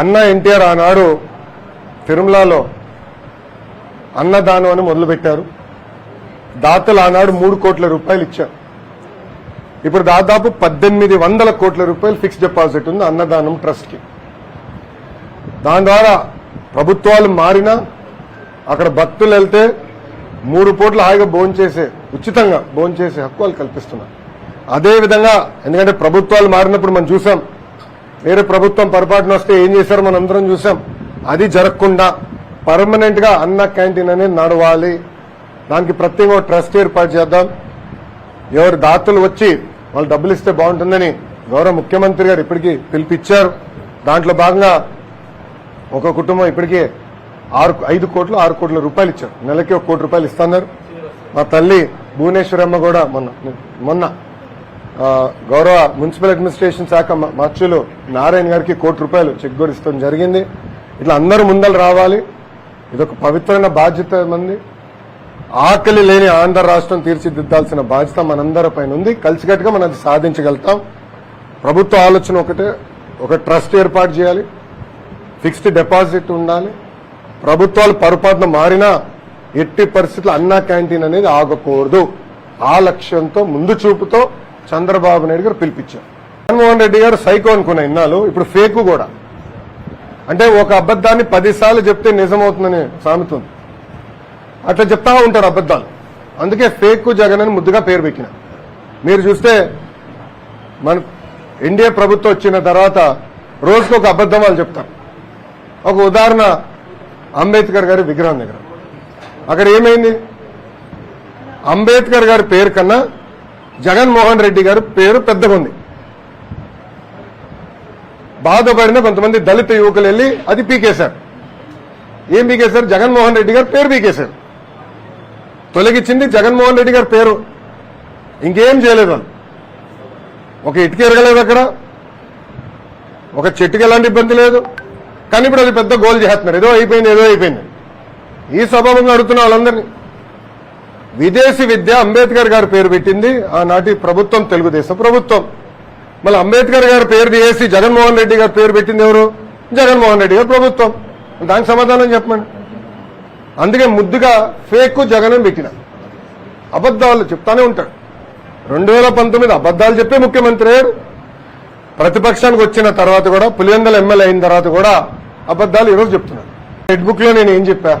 అన్న ఎన్టీఆర్ ఆనాడు తిరుమలలో అన్నదానం అని మొదలుపెట్టారు. దాతలు ఆనాడు మూడు కోట్ల రూపాయలు ఇచ్చారు. ఇప్పుడు దాదాపు పద్దెనిమిది వందల కోట్ల రూపాయలు ఫిక్స్ డిపాజిట్ ఉంది అన్నదానం ట్రస్ట్కి. దాని ద్వారా ప్రభుత్వాలు మారినా అక్కడ భక్తులు వెళ్తే మూడు పూట్ల హాయిగా భోంచేసే ఉచితంగా భోంచేసే హక్కు వాళ్ళు కల్పిస్తున్నారు. అదేవిధంగా ఎందుకంటే ప్రభుత్వాలు మారినప్పుడు మనం చూసాం వేరే ప్రభుత్వం పొరపాటున వస్తే ఏం చేశారు మనం అందరం చూసాం. అది జరగకుండా పర్మనెంట్గా అన్న క్యాంటీన్ అనేది నడవాలి. దానికి ప్రత్యేక ట్రస్ట్ ఏర్పాటు చేద్దాం. ఎవరు దాతలు వచ్చి వాళ్ళు డబ్బులు ఇస్తే బాగుంటుందని గౌరవ ముఖ్యమంత్రి గారు ఇప్పటికీ పిలిపిచ్చారు దాంట్లో భాగంగా ఒక కుటుంబం ఇప్పటికే ఆరు ఐదు కోట్లు ఆరు కోట్ల రూపాయలు ఇచ్చారు. నెలకి ఒక కోటి రూపాయలు ఇస్తున్నారు. మా తల్లి భువనేశ్వరమ్మ కూడా మొన్న మొన్న గౌరవ మున్సిపల్ అడ్మినిస్ట్రేషన్ శాఖ మచ్చులు మార్చులు నారాయణ గారికి కోటి రూపాయలు చెక్ కూడా ఇస్తాం జరిగింది. ఇట్లా అందరూ ముందలు రావాలి. ఇదొక పవిత్రమైన బాధ్యత మంది. ఆకలి లేని ఆంధ్ర రాష్ట్రం తీర్చిదిద్దాల్సిన బాధ్యత మనందరి పైన ఉంది. కలిసికట్టుగా మనం అది సాధించగలుగుతాం. ప్రభుత్వ ఆలోచన ఒకటే ఒక ట్రస్ట్ ఏర్పాటు చేయాలి. ఫిక్స్డ్ డిపాజిట్ ఉండాలి. ప్రభుత్వాలు పొరపాటున మారినా ఎట్టి పరిస్థితులు అన్నా క్యాంటీన్ అనేది ఆగకూడదు. ఆ లక్ష్యంతో ముందు చూపుతో చంద్రబాబు నాయుడు గారు పిలిపించారు. జగన్మోహన్ రెడ్డి గారు సైకో అనుకున్న ఇన్నాళ్ళు ఇప్పుడు ఫేక్ కూడా. అంటే ఒక అబద్ధాన్ని పదిసార్లు చెప్తే నిజమవుతుందని సామెత ఉంది అట్లా చెప్తా ఉంటారు అబద్ధాలు. అందుకే ఫేక్ జగన్ అని ముద్దుగా పేరు పెట్టిన. మీరు చూస్తే మన ఎన్డీఏ ప్రభుత్వం వచ్చిన తర్వాత రోజుకు ఒక అబద్ధం వాళ్ళు చెప్తారు. ఒక ఉదాహరణ అంబేద్కర్ గారి విగ్రహం దగ్గర. అక్కడ ఏమైంది? అంబేద్కర్ గారి పేరు కన్నా జగన్మోహన్ రెడ్డి గారు పేరు పెద్దగా ఉంది. బాధపడిన కొంతమంది దళిత యువకులు వెళ్ళి అది పీకేశారు. ఏం పీకేశారు? జగన్మోహన్ రెడ్డి గారు పేరు పీకేశారు. తొలగించింది జగన్మోహన్ రెడ్డి గారి పేరు. ఇంకేం చేయలేదు వాళ్ళు. ఒక ఇటుక ఎరగలేదు అక్కడ. ఒక చెట్టుకి ఎలాంటి ఇబ్బంది లేదు. కానీ ఇప్పుడు అది పెద్ద గోల్ చేస్తున్నారు. ఏదో అయిపోయింది ఏదో అయిపోయింది. ఈ స్వభావంగా అడుగుతున్న వాళ్ళందరినీ విదేశీ విద్య అంబేద్కర్ గారి పేరు పెట్టింది. ఆనాటి ప్రభుత్వం తెలుగుదేశం ప్రభుత్వం. మళ్ళీ అంబేద్కర్ గారి పేరు తీసి జగన్మోహన్ రెడ్డి గారి పేరు పెట్టింది ఎవరు? జగన్మోహన్ రెడ్డి గారు ప్రభుత్వం. దానికి సమాధానం చెప్పండి. అందుకే ముద్దుగా ఫేక్ జగన్ పెట్టిన. అబద్ధాలు చెప్తానే ఉంటాడు. రెండు వేల పంతొమ్మిది అబద్దాలు చెప్పే ముఖ్యమంత్రి అయ్యారు ప్రతిపక్షానికి వచ్చిన తర్వాత కూడా పులివెందల ఎమ్మెల్యే అయిన తర్వాత కూడా అబద్ధాలు ఈరోజు చెప్తున్నాడు. రెడ్ బుక్లో నేను ఏం చెప్పా?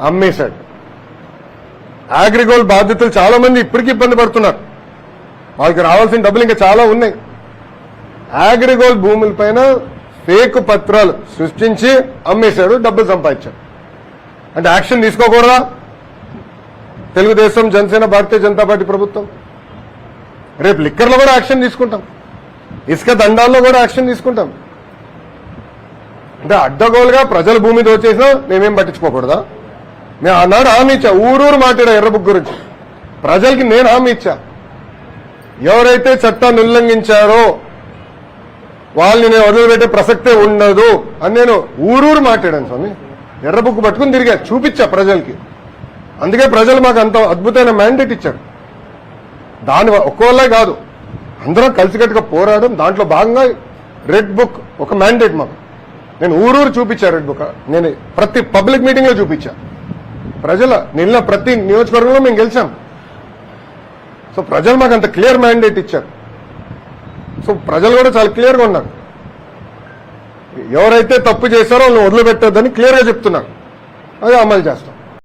అమ్మేశాడు. అగ్రిగోల్డ్ బాధితులు చాలా మంది ఇప్పటికీ ఇబ్బంది పడుతున్నారు. వాళ్ళకి రావాల్సిన డబ్బులు ఇంకా చాలా ఉన్నాయి. అగ్రిగోల్డ్ భూములపైన ఫేక్ పత్రాలు సృష్టించి అమ్మేశాడు డబ్బులు సంపాదించాడు. అంటే యాక్షన్ తీసుకోకూడదా? తెలుగుదేశం జనసేన భారతీయ జనతా పార్టీ ప్రభుత్వం. రేపు లిక్కర్లో కూడా యాక్షన్ తీసుకుంటాం. ఇసుక దండాల్లో కూడా యాక్షన్ తీసుకుంటాం. అంటే అడ్డగోలుగా ప్రజల భూమి దోచేసినా మేమేం పట్టించుకోకూడదా? నేను ఆనాడు హామీ ఇచ్చా. ఊరూరు మాట్లాడా ఎర్రబుక్ గురించి. ప్రజలకి నేను హామీ ఇచ్చా. ఎవరైతే చట్టాన్ని ఉల్లంఘించారో వాళ్ళని నేను వదిలిపెట్టే ప్రసక్తే ఉండదు అని నేను ఊరూరు మాట్లాడాను స్వామి. ఎర్రబుక్ పట్టుకుని తిరిగా చూపించా ప్రజలకి. అందుకే ప్రజలు మాకు అంత అద్భుతమైన మ్యాండేట్ ఇచ్చారు. దాని ఒక్కోళ్ళే కాదు అందరం కలిసికట్టుగా పోరాడడం దాంట్లో భాగంగా రెడ్ బుక్ ఒక మ్యాండేట్ మాకు. నేను ఊరూరు చూపించా రెడ్ బుక్. నేను ప్రతి పబ్లిక్ మీటింగ్ చూపించాను చూపించా. ప్రజల నిన్న ప్రతి నియోజకవర్గంలో మేము గెలిచాం. సో ప్రజలు మాకు అంత క్లియర్ మ్యాండేట్ ఇచ్చారు. సో ప్రజలు కూడా చాలా క్లియర్గా ఉన్నారు. ఎవరైతే తప్పు చేశారో వాళ్ళని వదిలిపెట్టద్దని క్లియర్గా చెప్తున్నారు. అది అమలు చేస్తాం.